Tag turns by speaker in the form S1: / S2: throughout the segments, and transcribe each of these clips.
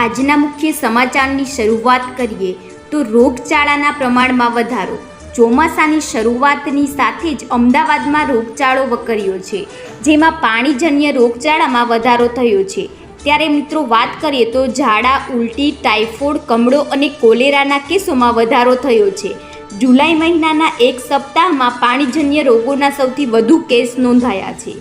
S1: આજના મુખ્ય સમાચારની શરૂઆત કરીએ તો રોગચાળાના પ્રમાણમાં વધારો. ચોમાસાની શરૂઆતની સાથે જ અમદાવાદમાં રોગચાળો વકર્યો છે, જેમાં પાણીજન્ય રોગચાળામાં વધારો થયો છે. ત્યારે મિત્રો વાત કરીએ તો ઝાડા, ઉલટી, ટાઇફોઇડ, કમળો અને કોલેરાના કેસોમાં વધારો થયો છે. જુલાઈ મહિનાના એક સપ્તાહમાં પાણીજન્ય રોગોના સૌથી વધુ કેસ નોંધાયા છે.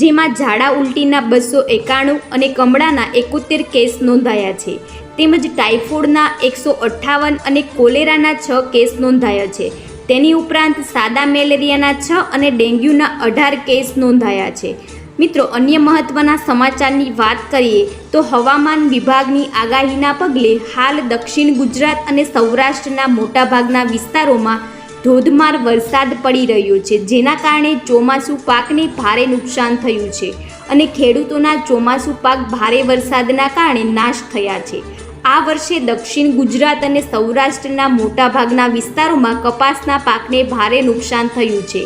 S1: જેમાં ઝાડા ઉલટીના બસો એકાણું અને કમળાના એકોતેર કેસ નોંધાયા છે. તેમજ ટાઇફોઇડના એકસો અઠ્ઠાવન અને કોલેરાના છ કેસ નોંધાયા છે. તેની ઉપરાંત સાદા મેલેરિયાના છ અને ડેન્ગ્યુના અઢાર કેસ નોંધાયા છે. મિત્રો, અન્ય મહત્ત્વના સમાચારની વાત કરીએ તો હવામાન વિભાગની આગાહીના પગલે હાલ દક્ષિણ ગુજરાત અને સૌરાષ્ટ્રના મોટાભાગના વિસ્તારોમાં ધોધમાર વરસાદ પડી રહ્યો છે. જેના કારણે ચોમાસું પાકને ભારે નુકસાન થયું છે અને ખેડૂતોના ચોમાસું પાક ભારે વરસાદના કારણે નાશ થયા છે. આ વર્ષે દક્ષિણ ગુજરાત અને સૌરાષ્ટ્રના મોટાભાગના વિસ્તારોમાં કપાસના પાકને ભારે નુકસાન થયું છે.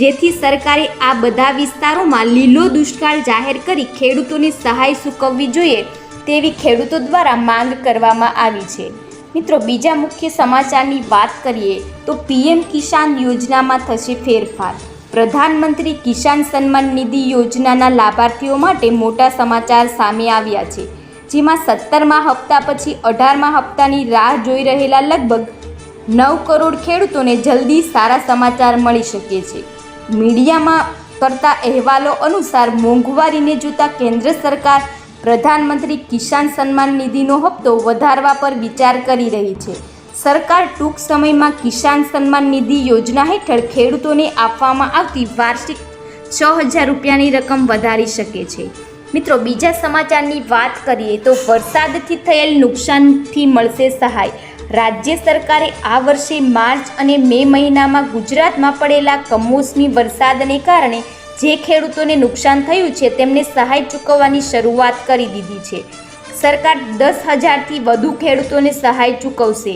S1: જેથી સરકારે આ બધા વિસ્તારોમાં લીલો દુષ્કાળ જાહેર કરી ખેડૂતોને સહાય ચૂકવવી જોઈએ તેવી ખેડૂતો દ્વારા માંગ કરવામાં આવી છે. મિત્રો, બીજા મુખ્ય સમાચારની વાત કરીએ તો પીએમ કિસાન યોજનામાં થશે ફેરફાર. પ્રધાનમંત્રી કિસાન સન્માન નિધિ યોજનાના લાભાર્થીઓ માટે મોટા સમાચાર સામે આવ્યા છે, જેમાં સત્તરમા હપ્તા પછી અઢારમા હપ્તાની રાહ જોઈ રહેલા લગભગ નવ કરોડ ખેડૂતોને જલ્દી સારા સમાચાર મળી શકે છે. મીડિયામાં કરતા અહેવાલો અનુસાર મોંઘવારીને જોતા કેન્દ્ર સરકાર પ્રધાનમંત્રી કિસાન સન્માન નિધિનો હપ્તો વધારવા પર વિચાર કરી રહી છે. સરકાર ટૂંક સમયમાં કિસાન સન્માન નિધિ યોજના હેઠળ ખેડૂતોને આપવામાં આવતી વાર્ષિક છ હજાર રૂપિયાની રકમ વધારી શકે છે. મિત્રો, બીજા સમાચારની વાત કરીએ તો વરસાદથી થયેલ નુકસાનથી મળશે સહાય. રાજ્ય સરકારે આ વર્ષે માર્ચ અને મે મહિનામાં ગુજરાતમાં પડેલા કમોસમી વરસાદને કારણે જે ખેડૂતોને નુકસાન થયું છે, તેમને સહાય ચૂકવવાની શરૂઆત કરી દીધી છે. સરકાર દસ હજારથી વધુ ખેડૂતોને સહાય ચૂકવશે.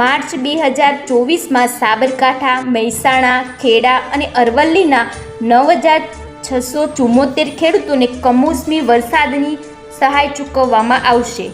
S1: માર્ચ બે હજાર ચોવીસમાં સાબરકાંઠા, મહેસાણા, ખેડા અને અરવલ્લીના નવ હજાર છસો ચુમ્મોતેર ખેડૂતોને કમોસમી વરસાદની સહાય ચૂકવવામાં આવશે.